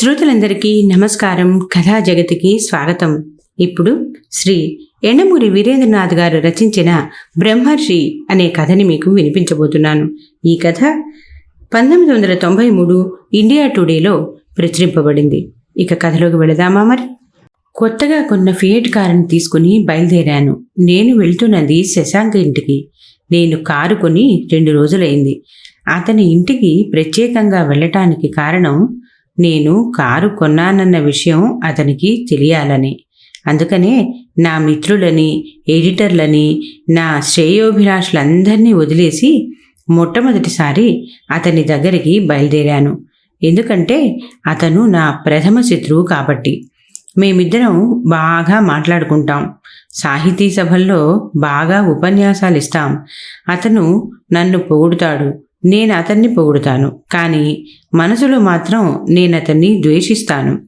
శ్రోతలందరికీ నమస్కారం. కథా జగతికి స్వాగతం. ఇప్పుడు శ్రీ ఎండమూరి వీరేంద్రనాథ్ గారు రచించిన బ్రహ్మర్షి అనే కథని మీకు వినిపించబోతున్నాను. ఈ కథ పంతొమ్మిది వందల తొంభై మూడు ఇండియా టుడేలో ప్రచురింపబడింది. ఇక కథలోకి వెళదామా మరి? కొత్తగా కొన్న ఫియట్ కారుని తీసుకుని బయలుదేరాను. నేను వెళ్తున్నది శశాంక్ ఇంటికి. నేను కారు కొని రెండు రోజులైంది. అతని ఇంటికి ప్రత్యేకంగా వెళ్ళటానికి కారణం నేను కారు కొన్నానన్న విషయం అతనికి తెలియాలని. అందుకనే నా మిత్రులని ఎడిటర్లని నా శ్రేయోభిలాషులందరినీ వదిలేసి మొట్టమొదటిసారి అతని దగ్గరికి బయలుదేరాను. ఎందుకంటే అతను నా ప్రథమ శత్రువు కాబట్టి. మేమిద్దరం బాగా మాట్లాడుకుంటాం. సాహితీ సభల్లో బాగా ఉపన్యాసాలు ఇస్తాం అతను నన్ను పొగుడుతాడు. నేను అతన్ని పొగుడుతాను కానీ మనసులో మాత్రం నేను అతన్ని ద్వేషిస్తాను.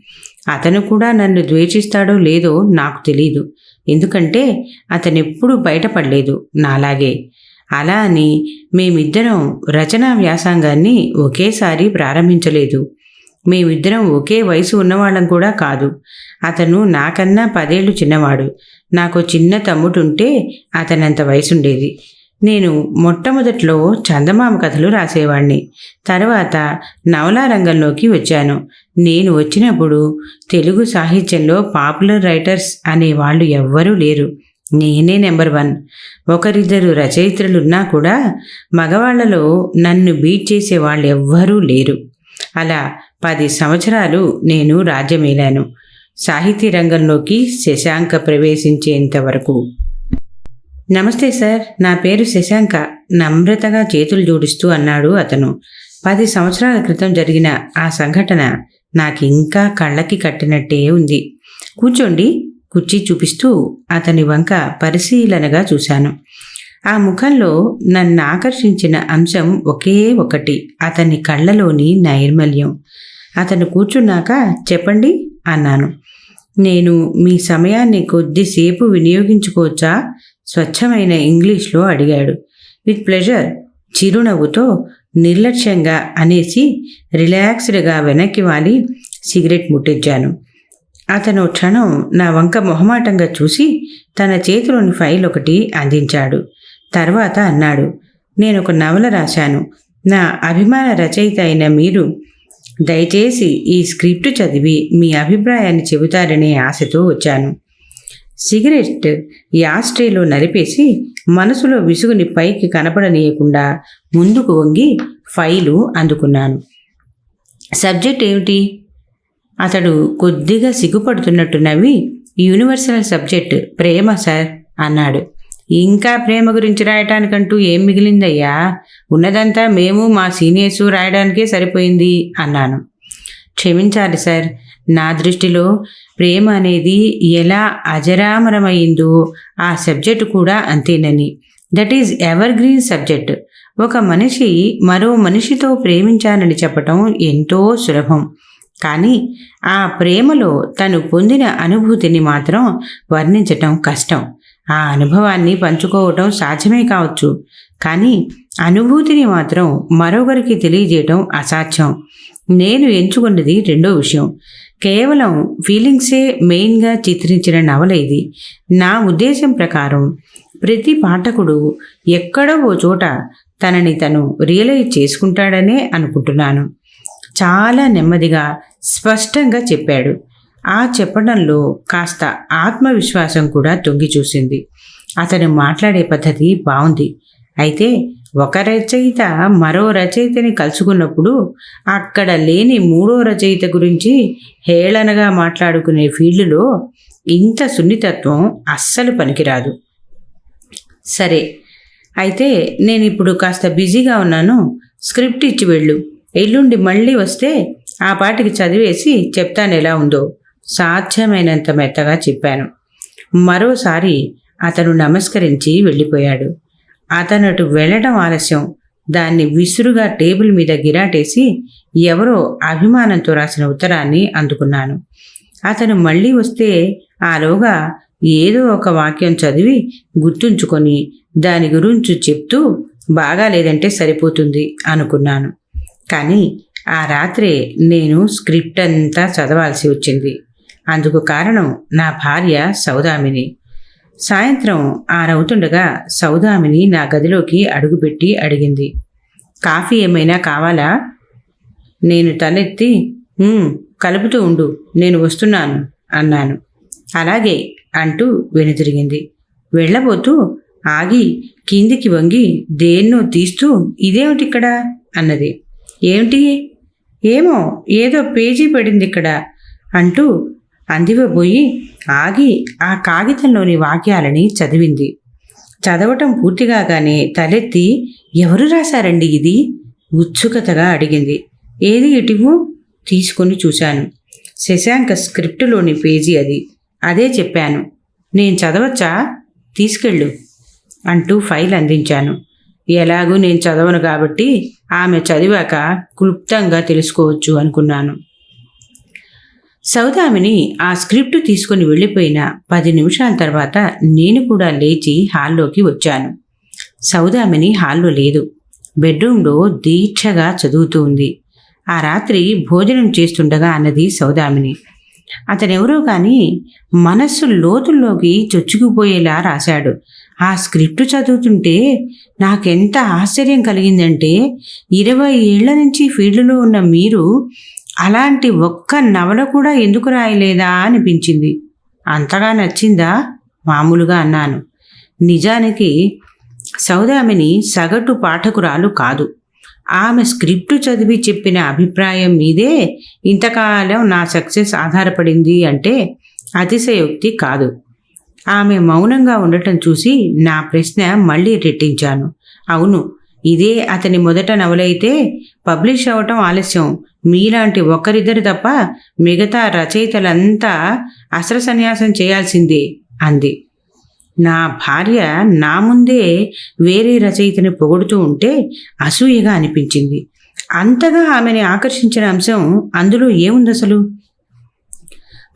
అతను కూడా నన్ను ద్వేషిస్తాడో లేదో నాకు తెలీదు. ఎందుకంటే అతను ఎప్పుడూ బయటపడలేదు నాలాగే. అలా అని మేమిద్దరం రచనా వ్యాసంగాన్ని ఒకేసారి ప్రారంభించలేదు. మేమిద్దరం ఒకే వయసు ఉన్నవాళ్ళం కూడా కాదు. అతను నాకన్నా పదేళ్ళు చిన్నవాడు. నాకు చిన్న తమ్ముడుంటే అతనంత వయసుండేది. నేను మొట్టమొదట్లో చందమామ కథలు రాసేవాణ్ణి. తర్వాత నవలా రంగంలోకి వచ్చాను. నేను వచ్చినప్పుడు తెలుగు సాహిత్యంలో పాపులర్ రైటర్స్ అనే వాళ్ళు ఎవ్వరూ లేరు. నేనే నెంబర్ వన్. ఒకరిద్దరు రచయిత్రులున్నా కూడా మగవాళ్ళలో నన్ను బీట్ చేసే వాళ్ళు ఎవ్వరూ లేరు. అలా పది సంవత్సరాలు నేను రాజ్యమేలాను. సాహితీ రంగంలోకి శశాంక ప్రవేశించేంత వరకు నమస్తే సార్ నా పేరు శశాంక. నమ్రతగా చేతులు జోడిస్తూ అన్నాడు అతను. పది సంవత్సరాల క్రితం జరిగిన ఆ సంఘటన నాకు ఇంకా కళ్ళకి కట్టినట్టే ఉంది. కూర్చోండి కుర్చీ చూపిస్తూ అతని వంక పరిశీలనగా చూశాను. ఆ ముఖంలో నన్ను ఆకర్షించిన అంశం ఒకే ఒకటి అతని కళ్ళలోని నైర్మల్యం. అతను కూర్చున్నాక చెప్పండి అన్నాను. నేను మీ సమయాన్ని కొద్దిసేపు వినియోగించుకోవచ్చా? స్వచ్ఛమైన ఇంగ్లీష్లో అడిగాడు. విత్ ప్లెజర్ చిరునవ్వుతో నిర్లక్ష్యంగా అనేసి రిలాక్స్డ్గా వెనక్కి వాలి సిగరెట్ ముట్టించాను. అతను క్షణం నా వంక మొహమాటంగా చూసి తన చేతిలోని ఫైల్ ఒకటి అందించాడు. తర్వాత అన్నాడు నేను ఒక నవల రాశాను. నా అభిమాన రచయిత అయిన మీరు దయచేసి ఈ స్క్రిప్ట్ చదివి మీ అభిప్రాయాన్ని చెబుతారనే ఆశతో వచ్చాను. సిగరెట్ యాస్ట్రేలో నలిపేసి మనసులో విసుగుని పైకి కనపడనీయకుండా ముందుకు వంగి ఫైలు అందుకున్నాను. సబ్జెక్ట్ ఏమిటి? అతడు కొద్దిగా సిగ్గుపడుతున్నట్టు నవ్వి యూనివర్సల్ సబ్జెక్ట్ ప్రేమ సార్ అన్నాడు. ఇంకా ప్రేమ గురించి రాయటానికంటూ ఏం మిగిలిందయ్యా? ఉన్నదంతా మేము మా సీనియర్స్ రాయడానికే సరిపోయింది అన్నాను. క్షమించాలి సార్ నా దృష్టిలో ప్రేమ అనేది ఎలా అజరామరమైందో ఆ సబ్జెక్టు కూడా అంతేనని. That is evergreen subject ఒక మనిషి మరో మనిషితో ప్రేమించానని చెప్పటం ఎంతో సులభం. కానీ ఆ ప్రేమలో తను పొందిన అనుభూతిని మాత్రం వర్ణించటం కష్టం. ఆ అనుభవాన్ని పంచుకోవటం సాధ్యమే కావచ్చు. కానీ అనుభూతిని మాత్రం మరొకరికి తెలియజేయటం అసాధ్యం. నేను ఎంచుకున్నది రెండో విషయం. కేవలం ఫీలింగ్సే మెయిన్గా చిత్రించిన నవల ఇది. నా ఉద్దేశం ప్రకారం ప్రతి పాఠకుడు ఎక్కడో ఓ చోట తనని తను రియలైజ్ చేసుకుంటాడనే అనుకుంటున్నాను. చాలా నెమ్మదిగా స్పష్టంగా చెప్పాడు. ఆ చెప్పడంలో కాస్త ఆత్మవిశ్వాసం కూడా తొంగి చూసింది. అతను మాట్లాడే పద్ధతి బాగుంది అయితే ఒక రచయిత మరో రచయితని కలుసుకున్నప్పుడు అక్కడ లేని మూడో రచయిత గురించి హేళనగా మాట్లాడుకునే ఫీల్డ్లో ఇంత సున్నితత్వం అస్సలు పనికిరాదు. సరే అయితే నేను ఇప్పుడు కాస్త బిజీగా ఉన్నాను. స్క్రిప్ట్ ఇచ్చి వెళ్ళు. ఎల్లుండి మళ్ళీ వస్తే ఆ పాటికి చదివేసి చెప్తాను ఎలా ఉందో. సాధ్యమైనంత మెత్తగా చెప్పాను. మరోసారి అతను నమస్కరించి వెళ్ళిపోయాడు. అతనటు వెళ్ళడం ఆలస్యం. దాన్ని విసురుగా టేబుల్ మీద గిరాటేసి ఎవరో అభిమానంతో రాసిన ఉత్తరాన్ని అందుకున్నాను. అతను మళ్ళీ వస్తే ఆలోగా ఏదో ఒక వాక్యం చదివి గుర్తుంచుకొని దాని గురించి చెప్తూ బాగాలేదంటే సరిపోతుంది అనుకున్నాను. కానీ ఆ రాత్రే నేను స్క్రిప్ట్ అంతా చదవాల్సి వచ్చింది. అందుకు కారణం నా భార్య సౌదామిని. సాయంత్రం ఆరవుతుండగా సౌదామిని నా గదిలోకి అడుగుపెట్టి అడిగింది. కాఫీ ఏమైనా కావాలా? నేను తలెత్తి కలుపుతూ ఉండు నేను వస్తున్నాను అన్నాను. అలాగే అంటూ వెనుతిరిగింది. వెళ్ళబోతూ ఆగి కిందికి వంగి దేన్నో తీస్తూ ఇదేమిటి ఇక్కడ అన్నది. ఏమిటి? ఏమో ఏదో పేజీ పడింది ఇక్కడ అంటూ అందివబోయి ఆగి ఆ కాగితంలోని వాక్యాలని చదివింది. చదవటం పూర్తిగాగానే తలెత్తి ఎవరు రాశారండి ఇది? ఉత్సుకతగా అడిగింది. ఏది ఇటువు తీసుకొని చూశాను. శశాంక స్క్రిప్టులోని పేజీ అది. అదే చెప్పాను. నేను చదవచ్చా? తీసుకెళ్ళు అంటూ ఫైల్ అందించాను. ఎలాగూ నేను చదవను కాబట్టి ఆమె చదివాక క్లుప్తంగా తెలుసుకోవచ్చు అనుకున్నాను. సౌదామిని ఆ స్క్రిప్ట్ తీసుకుని వెళ్ళిపోయిన పది నిమిషాల తర్వాత నేను కూడా లేచి హాల్లోకి వచ్చాను. సౌదామిని హాల్లో లేదు. బెడ్రూమ్లో దీక్షగా చదువుతూ ఉంది. ఆ రాత్రి భోజనం చేస్తుండగా అన్నది సౌదామిని. అతనెవరో కానీ మనస్సు లోతుల్లోకి చొచ్చుకుపోయేలా రాశాడు. ఆ స్క్రిప్ట్ చదువుతుంటే నాకెంత ఆశ్చర్యం కలిగిందంటే ఇరవై ఏళ్ళ నుంచి ఫీల్డ్లో ఉన్న మీరు అలాంటి ఒక్క నవల కూడా ఎందుకు రాయలేదా అనిపించింది. అంతగా నచ్చిందా? మామూలుగా అన్నాను. నిజానికి సౌదామిని సగటు పాఠకురాలు కాదు. ఆమె స్క్రిప్ట్ చదివి చెప్పిన అభిప్రాయం మీదే ఇంతకాలం నా సక్సెస్ ఆధారపడింది అంటే అతిశయోక్తి కాదు. ఆమె మౌనంగా ఉండటం చూసి నా ప్రశ్న మళ్ళీ రెట్టించాను. అవును ఇదే అతని మొదట నవలైతే పబ్లిష్ అవ్వటం ఆలస్యం. మీలాంటి ఒకరిద్దరు తప్ప మిగతా రచయితలంతా అస్త్ర సన్యాసం చేయాల్సిందే అంది. నా భార్య నా ముందే వేరే రచయితని పొగుడుతూ ఉంటే అసూయగా అనిపించింది. అంతగా ఆమెని ఆకర్షించిన అంశం అందులో ఏముంది అసలు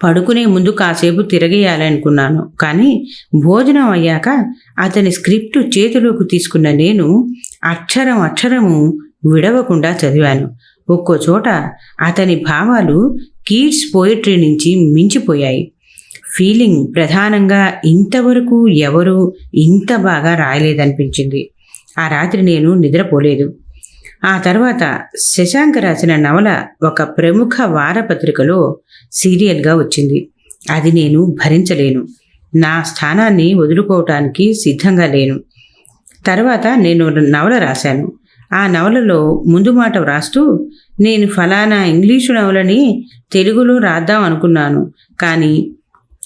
పడుకునే ముందు కాసేపు తిరగేయాలనుకున్నాను. కానీ భోజనం అయ్యాక అతని స్క్రిప్టు చేతిలోకి తీసుకున్న నేను అక్షరం అక్షరము విడవకుండా చదివాను. ఒక్కో చోట అతని భావాలు కీడ్స్ పోయిట్రీ నుంచి మించిపోయాయి. ఫీలింగ్ ప్రధానంగా ఇంతవరకు ఎవరు ఇంత బాగా రాయలేదనిపించింది. ఆ రాత్రి నేను నిద్రపోలేదు. ఆ తర్వాత శశాంక రాసిన నవల ఒక ప్రముఖ వారపత్రికలో సీరియల్గా వచ్చింది. అది నేను భరించలేను. నా స్థానాన్ని వదులుకోవటానికి సిద్ధంగా లేను. తర్వాత నేను నవల రాశాను. ఆ నవలలో ముందు మాట వ్రాస్తూ నేను ఫలానా ఇంగ్లీషు నవలని తెలుగులో రాద్దాం అనుకున్నాను. కానీ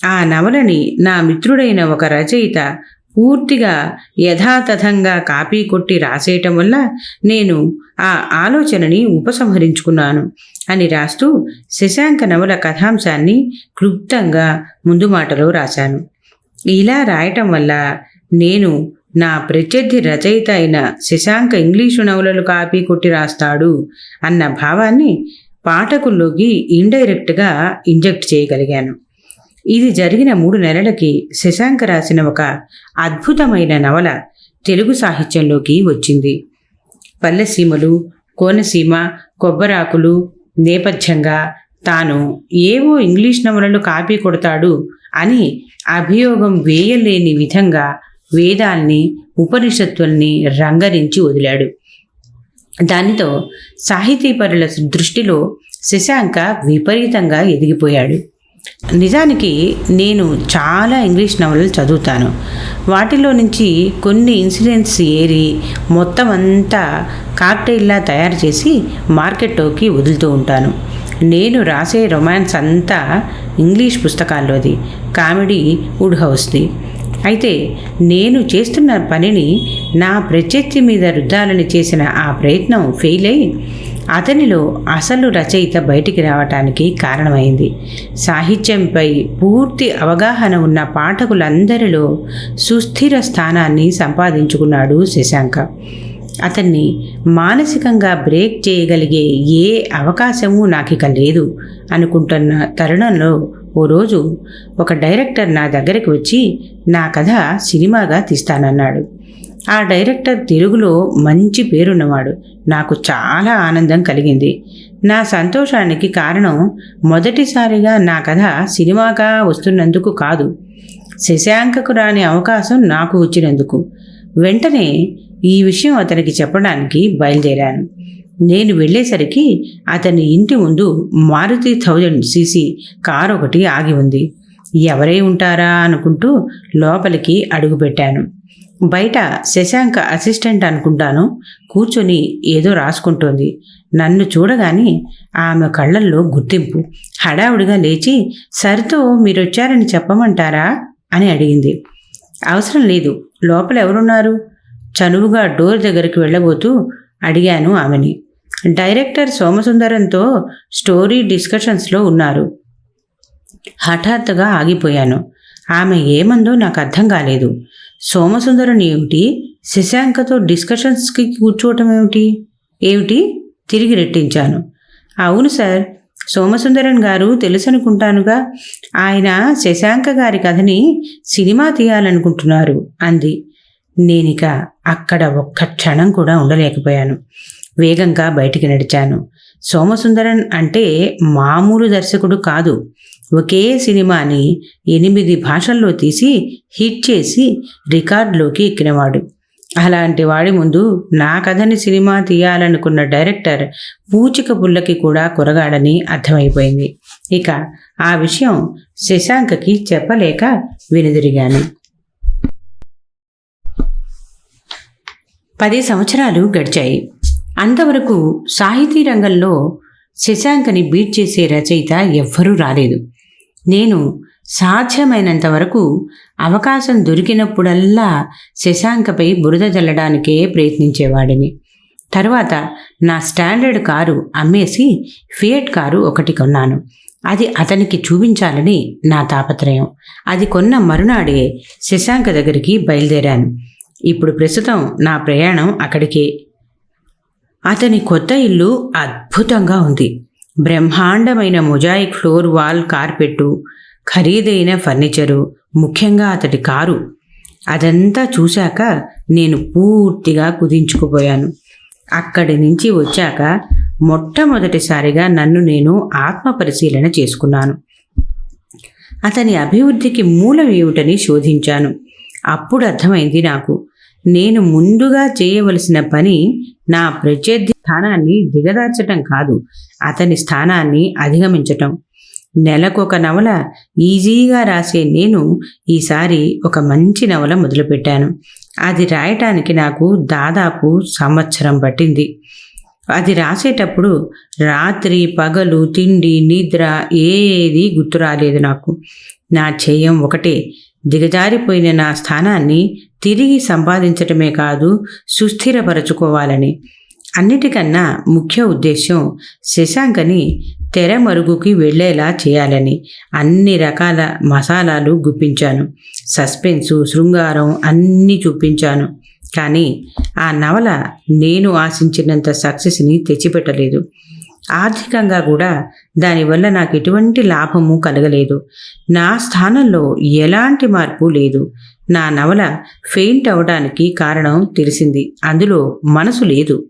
ఆ నవలని నా మిత్రుడైన ఒక రచయిత పూర్తిగా యథాతథంగా కాపీ కొట్టి రాసేయటం వల్ల నేను ఆ ఆలోచనని ఉపసంహరించుకున్నాను అని రాస్తూ శశాంక నవల కథాంశాన్ని క్లుప్తంగా ముందు మాటలో రాశాను. ఇలా రాయటం వల్ల నేను నా ప్రత్యర్థి రచయిత అయిన శశాంక ఇంగ్లీషు నవలలు కాపీ కొట్టి రాస్తాడు అన్న భావాన్ని పాఠకుల్లోకి ఇండైరెక్ట్గా ఇంజెక్ట్ చేయగలిగాను. ఇది జరిగిన మూడు నెలలకి శశాంక రాసిన ఒక అద్భుతమైన నవల తెలుగు సాహిత్యంలోకి వచ్చింది. పల్లెసీమలు కోనసీమ కొబ్బరాకులు నేపథ్యంగా తాను ఏవో ఇంగ్లీష్ నవలలు కాపీ కొడతాడు అని అభియోగం వేయలేని విధంగా వేదాల్ని ఉపనిషత్తుల్ని రంగరించి వదిలాడు. దానితో సాహితీపరుల దృష్టిలో శశాంక విపరీతంగా ఎదిగిపోయాడు. నిజానికి నేను చాలా ఇంగ్లీష్ నవలలు చదువుతాను. వాటిలో నుంచి కొన్ని ఇన్సిడెంట్స్ ఏరి మొత్తం అంతా కాక్టైల్లా తయారు చేసి మార్కెట్లోకి వదులుతూ ఉంటాను. నేను రాసే రొమాన్స్ అంతా ఇంగ్లీష్ పుస్తకాల్లోది కామెడీ వుడ్ హౌస్ది. అయితే నేను చేస్తున్న పనిని నా ప్రత్యర్థి మీద రుద్దాలని చేసిన ఆ ప్రయత్నం ఫెయిల్ అయి అతనిలో అసలు రచయిత బయటికి రావటానికి కారణమైంది. సాహిత్యంపై పూర్తి అవగాహన ఉన్న పాఠకులందరిలో సుస్థిర స్థానాన్ని సంపాదించుకున్నాడు శశాంక. అతన్ని మానసికంగా బ్రేక్ చేయగలిగే ఏ అవకాశము నాకిక లేదు అనుకుంటున్న తరుణంలో ఓ రోజు ఒక డైరెక్టర్ నా దగ్గరికి వచ్చి నా కథ సినిమాగా తీస్తానన్నాడు. ఆ డైరెక్టర్ తెలుగులో మంచి పేరున్నవాడు. నాకు చాలా ఆనందం కలిగింది. నా సంతోషానికి కారణం మొదటిసారిగా నా కథ సినిమాగా వస్తున్నందుకు కాదు. శశాంకకు రాని అవకాశం నాకు వచ్చినందుకు. వెంటనే ఈ విషయం అతనికి చెప్పడానికి బయలుదేరాను. నేను వెళ్ళేసరికి అతని ఇంటి ముందు మారుతి థౌజండ్ సీసీ కారు ఒకటి ఆగి ఉంది. ఎవరై ఉంటారా అనుకుంటూ లోపలికి అడుగుపెట్టాను. బయట శశాంక అసిస్టెంట్ అనుకుంటాను. కూర్చొని ఏదో రాసుకుంటోంది. నన్ను చూడగానే ఆమె కళ్ళల్లో గుర్తింపు. హడావుడిగా లేచి సరితో మీరొచ్చారని చెప్పమంటారా? అని అడిగింది. అవసరం లేదు. లోపల ఎవరున్నారు? చనువుగా డోర్ దగ్గరికి వెళ్ళబోతూ అడిగాను ఆమెని. డైరెక్టర్ సోమసుందరంతో స్టోరీ డిస్కషన్స్లో ఉన్నారు. హఠాత్తుగా ఆగిపోయాను. ఆమె ఏమందో నాకు అర్థం కాలేదు. సోమసుందరం ఏమిటి? శశాంకతో డిస్కషన్స్కి కూర్చోవటం ఏమిటి? ఏమిటి? తిరిగి రెట్టించాను. అవును సార్ సోమసుందరన్ గారు తెలుసనుకుంటానుగా ఆయన శశాంక గారి కథని సినిమా తీయాలనుకుంటున్నారు అంది. నేనిక అక్కడ ఒక్క క్షణం కూడా ఉండలేకపోయాను. వేగంగా బయటికి నడిచాను. సోమసుందరన్ అంటే మామూలు దర్శకుడు కాదు. ఒకే సినిమాని ఎనిమిది భాషల్లో తీసి హిట్ చేసి రికార్డులోకి ఎక్కినవాడు. అలాంటి వాడి ముందు నా కథని సినిమా తీయాలనుకున్న డైరెక్టర్ పూచిక పుల్లకి కూడా కొరగాడని అర్థమైపోయింది. ఇక ఆ విషయం శశాంకకి చెప్పలేక వెనుదిరిగాను. పది సంవత్సరాలు గడిచాయి. అంతవరకు సాహితీ రంగంలో శశాంకని బీట్ చేసే రచయిత ఎవ్వరూ రాలేదు. నేను సాధ్యమైనంత వరకు అవకాశం దొరికినప్పుడల్లా శశాంకపై బురద జల్లడానికే ప్రయత్నించేవాడిని. తరువాత నా స్టాండర్డ్ కారు అమ్మేసి ఫియట్ కారు ఒకటి కొన్నాను. అది అతనికి చూపించాలని నా తాపత్రయం. అది కొన్న మరునాడే శశాంక దగ్గరికి బయలుదేరాను. ఇప్పుడు ప్రస్తుతం నా ప్రయాణం అక్కడికే. అతని కొత్త ఇల్లు అద్భుతంగా ఉంది. బ్రహ్మాండమైన మొజాయిక్ ఫ్లోర్ వాల్ కార్పెట్టు ఖరీదైన ఫర్నిచరు ముఖ్యంగా అతడి కారు. అదంతా చూశాక నేను పూర్తిగా కుదించుకుపోయాను. అక్కడి నుంచి వచ్చాక మొట్టమొదటిసారిగా నన్ను నేను ఆత్మ పరిశీలన చేసుకున్నాను. అతని అభివృద్ధికి మూలం ఏమిటని శోధించాను. అప్పుడు అర్థమైంది నాకు నేను ముందుగా చేయవలసిన పని నా ప్రత్యర్థి స్థానాన్ని దిగదార్చటం కాదు. అతని స్థానాన్ని అధిగమించటం. నెలకొక నవల ఈజీగా రాసే నేను ఈసారి ఒక మంచి నవల మొదలుపెట్టాను. అది రాయటానికి నాకు దాదాపు సంవత్సరం పట్టింది. అది రాసేటప్పుడు రాత్రి పగలు తిండి నిద్ర ఏది గుర్తు రాలేదు నాకు. నా చేయం ఒకటే దిగజారిపోయిన నా స్థానాన్ని తిరిగి సంపాదించటమే కాదు సుస్థిరపరచుకోవాలని. అన్నిటికన్నా ముఖ్య ఉద్దేశం శశాంకని తెర మరుగుకి వెళ్ళేలా చేయాలని అన్ని రకాల మసాలాలు గుప్పించాను. సస్పెన్సు శృంగారం అన్నీ చూపించాను. కానీ ఆ నవల నేను ఆశించినంత సక్సెస్ని తెచ్చిపెట్టలేదు. ఆర్థికంగా కూడా దానివల్ల నాకు ఎటువంటి లాభము కలగలేదు. నా స్థానంలో ఎలాంటి మార్పు లేదు. నా నవల ఫెయింట్ అవడానికి కారణం తెలిసింది. అందులో మనసు లేదు.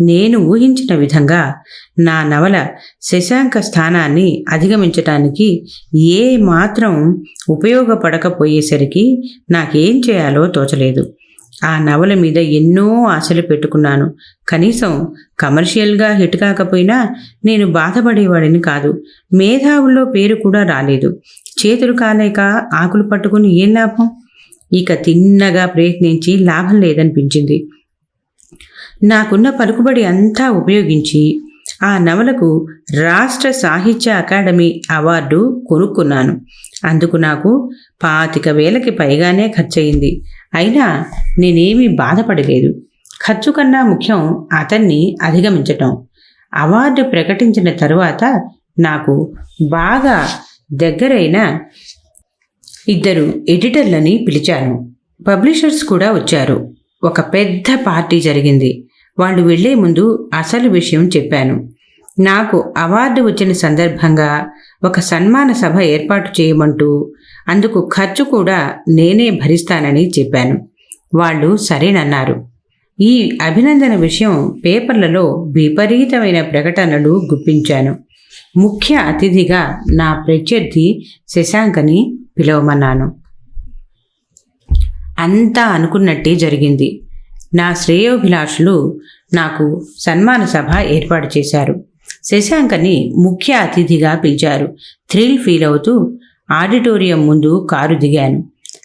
నేను ఊహించిన విధంగా నా నవల శశాంక స్థానాన్ని అధిగమించటానికి ఏ మాత్రం ఉపయోగపడకపోయేసరికి నాకేం చేయాలో తోచలేదు. ఆ నవల మీద ఎన్నో ఆశలు పెట్టుకున్నాను. కనీసం కమర్షియల్గా హిట్ కాకపోయినా నేను బాధపడేవాడిని కాదు. మేధావుల్లో పేరు కూడా రాలేదు. చేతులు కాలేక ఆకులు పట్టుకుని ఏం లాభం? ఇక తిన్నగా ప్రయత్నించి లాభం లేదనిపించింది. నాకున్న పలుకుబడి అంతా ఉపయోగించి ఆ నవలకు రాష్ట్ర సాహిత్య అకాడమీ అవార్డు కొనుక్కున్నాను. అందుకు నాకు పాతిక వేలకి పైగానే ఖర్చయింది. అయినా నేనేమీ బాధపడలేదు. ఖర్చు కన్నా ముఖ్యం అతన్ని అధిగమించటం. అవార్డు ప్రకటించిన తరువాత నాకు బాగా దగ్గరైన ఇద్దరు ఎడిటర్లని పిలిచాను. పబ్లిషర్స్ కూడా వచ్చారు. ఒక పెద్ద పార్టీ జరిగింది. వాళ్ళు వెళ్ళే ముందు అసలు విషయం చెప్పాను. నాకు అవార్డు వచ్చిన సందర్భంగా ఒక సన్మాన సభ ఏర్పాటు చేయమంటూ అందుకు ఖర్చు కూడా నేనే భరిస్తానని చెప్పాను. వాళ్ళు సరేనన్నారు. ఈ అభినందన విషయం పేపర్లలో విపరీతమైన ప్రకటనలు గుప్పించాను. ముఖ్య అతిథిగా నా ప్రత్యర్థి శశాంకని పిలవమన్నాను. అంతా అనుకున్నట్టే జరిగింది. నా శ్రేయోభిలాషులు నాకు సన్మాన సభ ఏర్పాటు చేశారు. శశాంకని ముఖ్య అతిథిగా పిలిచారు. థ్రిల్ ఫీల్ అవుతూ ఆడిటోరియం ముందు కారు దిగాను.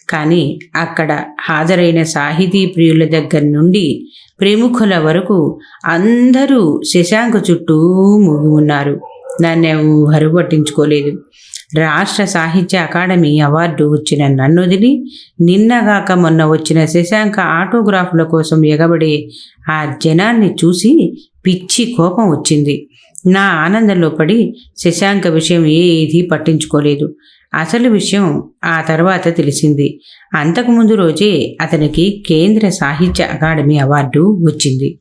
కానీ అక్కడ హాజరైన సాహితీ ప్రియుల దగ్గర నుండి ప్రముఖుల వరకు అందరూ శశాంక చుట్టూ ముగి ఉన్నారు నన్నెవరు పట్టించుకోలేదు. రాష్ట్ర సాహిత్య అకాడమీ అవార్డు వచ్చిన నన్ను వదిలి నిన్నగాక మొన్న వచ్చిన శశాంక ఆటోగ్రాఫ్ల కోసం ఎగబడే ఆ జనాన్ని చూసి పిచ్చి కోపం వచ్చింది. నా ఆనందంలో పడి శశాంక విషయం ఏది పట్టించుకోలేదు. అసలు విషయం ఆ తర్వాత తెలిసింది. అంతకుముందు రోజే అతనికి కేంద్ర సాహిత్య అకాడమీ అవార్డు వచ్చింది.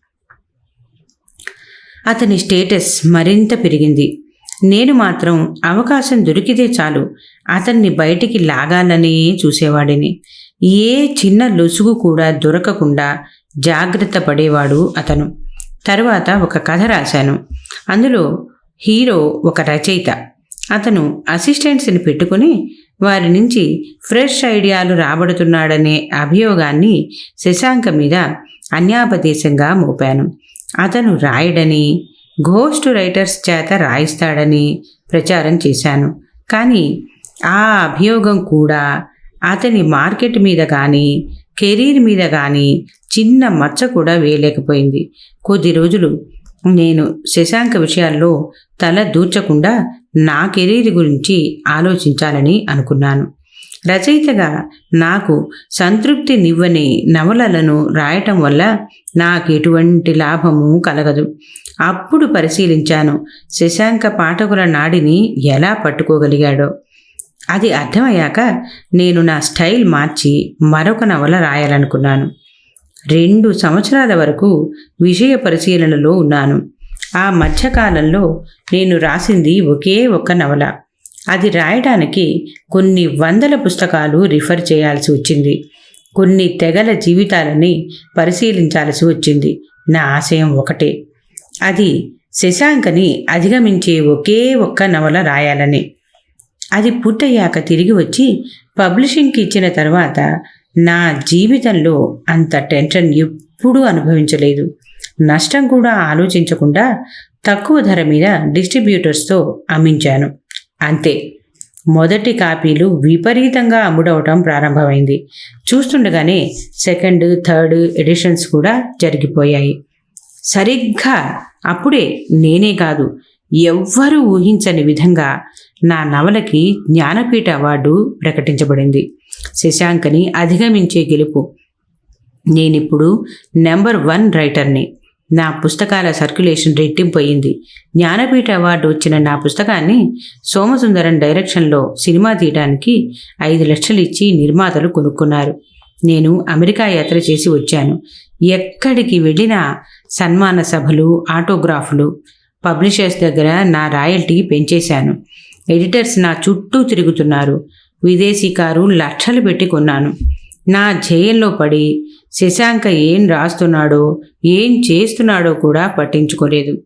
అతని స్టేటస్ మరింత పెరిగింది. నేను మాత్రం అవకాశం దొరికితే చాలు అతన్ని బయటికి లాగాలనే చూసేవాడిని. ఏ చిన్న లొసుగు కూడా దొరకకుండా జాగ్రత్త పడేవాడు అతను. తరువాత ఒక కథ రాశాను. అందులో హీరో ఒక రచయిత. అతను అసిస్టెంట్స్ని పెట్టుకుని వారి నుంచి ఫ్రెష్ ఐడియాలు రాబడుతున్నాడనే అభియోగాన్ని శశాంక మీద అన్యాపదేశంగా మోపాను. అతను రాయడని ఘోస్ట్ రైటర్స్ చేత రాయిస్తాడని ప్రచారం చేశాను. కానీ ఆ అభియోగం కూడా అతని మార్కెట్ మీద కానీ కెరీర్ మీద కానీ చిన్న మచ్చ కూడా వేయలేకపోయింది. కొద్ది రోజులు నేను శశాంక విషయాల్లో తల దూర్చకుండా నా కెరీర్ గురించి ఆలోచించాలని అనుకున్నాను. రచయితగా నాకు సంతృప్తినివ్వని నవలలను రాయటం వల్ల నాకు ఎటువంటి లాభము కలగదు. అప్పుడు పరిశీలించాను శశాంక పాఠకుల నాడిని ఎలా పట్టుకోగలిగాడో. అది అర్థమయ్యాక నేను నా స్టైల్ మార్చి మరొక నవల రాయాలనుకున్నాను. రెండు సంవత్సరాల వరకు విషయ పరిశీలనలో ఉన్నాను. ఆ మధ్యకాలంలో నేను రాసింది ఒకే ఒక్క నవల. అది రాయడానికి కొన్ని వందల పుస్తకాలు రిఫర్ చేయాల్సి వచ్చింది. కొన్ని తెగల జీవితాలని పరిశీలించాల్సి వచ్చింది. నా ఆశయం ఒకటే. అది శశాంకని అధిగమించే ఒకే ఒక్క నవల రాయాలని. అది పూర్తయ్యాక తిరిగి వచ్చి పబ్లిషింగ్కి ఇచ్చిన తర్వాత నా జీవితంలో అంత టెన్షన్ ఎప్పుడూ అనుభవించలేదు. నష్టం కూడా ఆలోచించకుండా తక్కువ ధర మీద డిస్ట్రిబ్యూటర్స్తో అమ్మించాను. అంతే. మొదటి కాపీలు విపరీతంగా అమ్ముడవటం ప్రారంభమైంది. చూస్తుండగానే సెకండ్ థర్డ్ ఎడిషన్స్ కూడా జరిగిపోయాయి. సరిగ్గా అప్పుడే నేనే కాదు ఎవ్వరూ ఊహించని విధంగా నా నవలకి జ్ఞానపీఠ అవార్డు ప్రకటించబడింది. శశాంకని అధిగమించే గెలుపు. నేనిప్పుడు నెంబర్ వన్ రైటర్ని. నా పుస్తకాల సర్క్యులేషన్ రెట్టింపు అయింది జ్ఞానపీఠ అవార్డు వచ్చిన నా పుస్తకాన్ని సోమసుందరం డైరెక్షన్లో సినిమా తీయడానికి ఐదు లక్షలు ఇచ్చి నిర్మాతలు కొనుక్కున్నారు. నేను అమెరికా యాత్ర చేసి వచ్చాను. ఎక్కడికి వెళ్ళినా సన్మాన సభలు ఆటోగ్రాఫ్లు పబ్లిషర్స్ దగ్గర నా రాయల్టీ పెంచేశాను. ఎడిటర్స్ నా చుట్టూ తిరుగుతున్నారు. విదేశీ కారు లక్షలు పెట్టి కొన్నాను. నా జయంలో పడి శశాంక ఏం రాస్తున్నాడో ఏం చేస్తున్నాడో కూడా పట్టించుకోలేదు.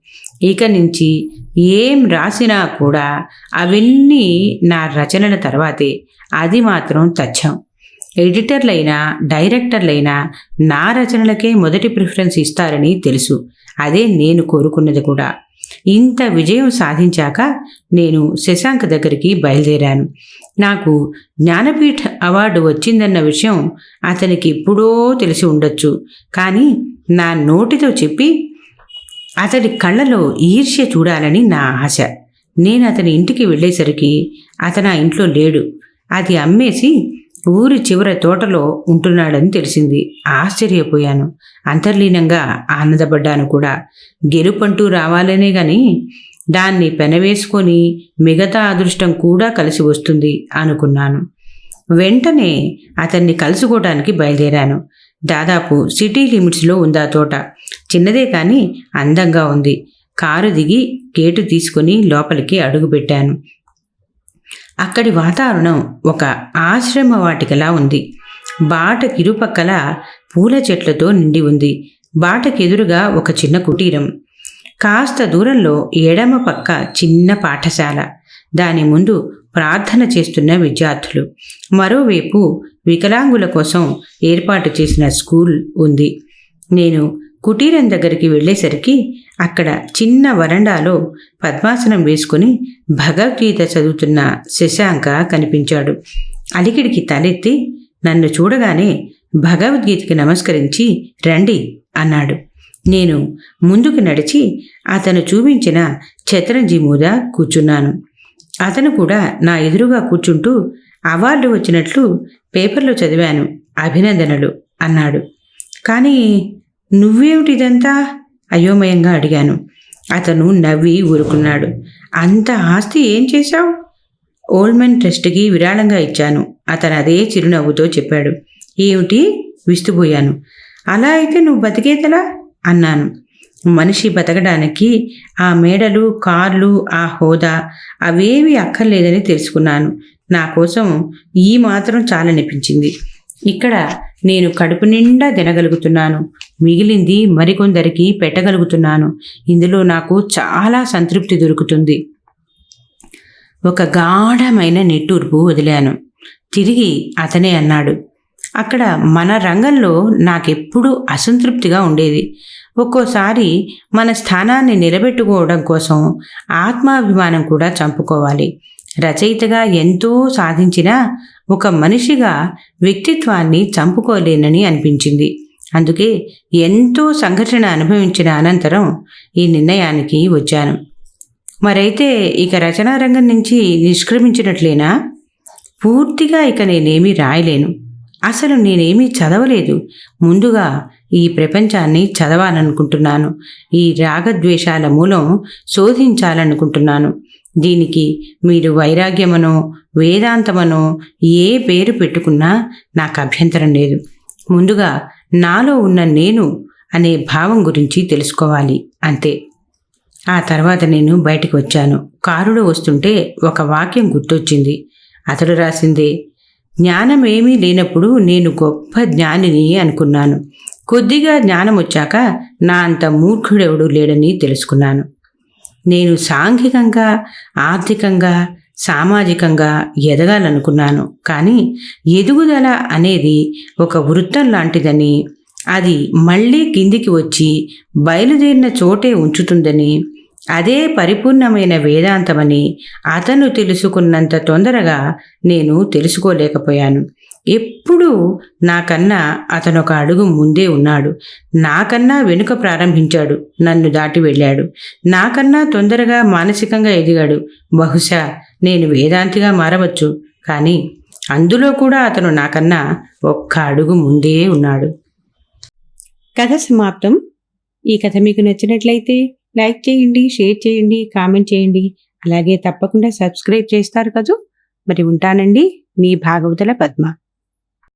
ఇక నుంచి ఏం రాసినా కూడా అవన్నీ నా రచనల తర్వాతే. అది మాత్రం తచ్చం ఎడిటర్లైనా డైరెక్టర్లైనా నా రచనలకే మొదటి ప్రిఫరెన్స్ ఇస్తారని తెలుసు. అదే నేను కోరుకున్నది కూడా. ఇంత విజయం సాధించాక నేను శశాంక్ దగ్గరికి బయలుదేరాను. నాకు జ్ఞానపీఠ అవార్డు వచ్చిందన్న విషయం అతనికి ఎప్పుడో తెలిసి ఉండొచ్చు. కానీ నా నోటితో చెప్పి అతడి కళ్ళలో ఈర్ష్య చూడాలని నా ఆశ. నేను అతని ఇంటికి వెళ్ళేసరికి అతను ఆ ఇంట్లో లేడు. అది అమ్మేసి ఊరి చివర తోటలో ఉంటున్నాడని తెలిసింది. ఆశ్చర్యపోయాను. అంతర్లీనంగా ఆనందపడ్డాను కూడా. గెలుపంటూ రావాలనే గాని దాన్ని పెనవేసుకొని మిగతా అదృష్టం కూడా కలిసి వస్తుంది అనుకున్నాను. వెంటనే అతన్ని కలుసుకోవడానికి బయలుదేరాను. దాదాపు సిటీ లిమిట్స్లో ఉందా తోట? చిన్నదే కానీ అందంగా ఉంది. కారు దిగి గేటు తీసుకుని లోపలికి అడుగుపెట్టాను. అక్కడి వాతావరణం ఒక ఆశ్రమ వాటికలా ఉంది. బాట ఇరుపక్కల పూల చెట్లతో నిండి ఉంది. బాటకెదురుగా ఒక చిన్న కుటీరం. కాస్త దూరంలో ఎడమ పక్క చిన్న పాఠశాల. దాని ముందు ప్రార్థన చేస్తున్న విద్యార్థులు. మరోవైపు వికలాంగుల కోసం ఏర్పాటు చేసిన స్కూల్ ఉంది. నేను కుటీరం దగ్గరికి వెళ్ళేసరికి అక్కడ చిన్న వరండాలో పద్మాసనం వేసుకుని భగవద్గీత చదువుతున్న శశాంక కనిపించాడు. అలికిడికి తలెత్తి నన్ను చూడగానే భగవద్గీతకి నమస్కరించి రండి అన్నాడు. నేను ముందుకు నడిచి అతను చూపించిన చతరంజి మీద కూర్చున్నాను. అతను కూడా నా ఎదురుగా కూర్చుంటూ అవార్డు వచ్చినట్లు పేపర్లో చదివాను అభినందనలు అన్నాడు. కానీ నువ్వేమిటి ఇదంతా అయోమయంగా అడిగాను. అతను నవ్వి ఊరుకున్నాడు. అంత ఆస్తి ఏం చేశావు? ఓల్మెన్ ట్రస్ట్కి విరాళంగా ఇచ్చాను. అతను అదే చిరునవ్వుతో చెప్పాడు. ఏమిటి? విస్తుపోయాను. అలా అయితే నువ్వు బతికేతలా? అన్నాను. మనిషి బతకడానికి ఆ మేడలు కార్లు ఆ హోదా అవేవి అక్కర్లేదని తెలుసుకున్నాను. నా కోసం ఈ మాత్రం చాలనిపించింది. ఇక్కడ నేను కడుపు నిండా తినగలుగుతున్నాను. మిగిలింది మరికొందరికి పెట్టగలుగుతున్నాను. ఇందులో నాకు చాలా సంతృప్తి దొరుకుతుంది. ఒక గాఢమైన నిట్టూర్పు వదిలాను. తిరిగి అతనే అన్నాడు. అక్కడ మన రంగంలో నాకెప్పుడూ అసంతృప్తిగా ఉండేది. ఒక్కోసారి మన స్థానాన్ని నిలబెట్టుకోవడం కోసం ఆత్మాభిమానం కూడా చంపుకోవాలి. రచయితగా ఎంతో సాధించినా ఒక మనిషిగా వ్యక్తిత్వాన్ని చంపుకోలేనని అనిపించింది. అందుకే ఎంతో సంఘర్షణ అనుభవించిన అనంతరం ఈ నిర్ణయానికి వచ్చాను. మరైతే ఇక రచనా రంగం నుంచి నిష్క్రమించినట్లేనా? పూర్తిగా ఇక నేనేమీ రాయలేను. అసలు నేనేమీ చదవలేదు. ముందుగా ఈ ప్రపంచాన్ని చదవాలనుకుంటున్నాను. ఈ రాగద్వేషాల మూలం శోధించాలనుకుంటున్నాను. దీనికి మీరు వైరాగ్యమనో వేదాంతమనో ఏ పేరు పెట్టుకున్నా నాకు అభ్యంతరం లేదు. ముందుగా నాలో ఉన్న నేను అనే భావం గురించి తెలుసుకోవాలి అంతే. ఆ తర్వాత నేను బయటికి వచ్చాను. కారులో వస్తుంటే ఒక వాక్యం గుర్తొచ్చింది. అతడు రాసిందే జ్ఞానం ఏమీ లేనప్పుడు నేను గొప్ప జ్ఞానిని అనుకున్నాను. కొద్దిగా జ్ఞానం వచ్చాక నా అంత మూర్ఖుడెవడు లేడని తెలుసుకున్నాను. నేను సాంఘికంగా ఆర్థికంగా సామాజికంగా ఎదగాలనుకున్నాను. కానీ ఎదుగుదల అనేది ఒక వృత్తం లాంటిదని అది మళ్ళీ కిందికి వచ్చి బయలుదేరిన చోటే ఉంచుతుందని అదే పరిపూర్ణమైన వేదాంతమని అతను తెలుసుకున్నంత తొందరగా నేను తెలుసుకోలేకపోయాను. ఎప్పుడూ నాకన్నా అతను ఒక అడుగు ముందే ఉన్నాడు. నాకన్నా వెనుక ప్రారంభించాడు. నన్ను దాటి వెళ్ళాడు. నాకన్నా తొందరగా మానసికంగా ఎదిగాడు. బహుశా నేను వేదాంతిగా మారవచ్చు. కానీ అందులో కూడా అతను నాకన్నా ఒక్క అడుగు ముందే ఉన్నాడు. కథ సమాప్తం. ఈ కథ మీకు నచ్చినట్లయితే లైక్ చేయండి షేర్ చేయండి కామెంట్ చేయండి. అలాగే తప్పకుండా సబ్స్క్రైబ్ చేస్తారు కదూ. మరి ఉంటానండి. మీ భాగవతుల పద్మ.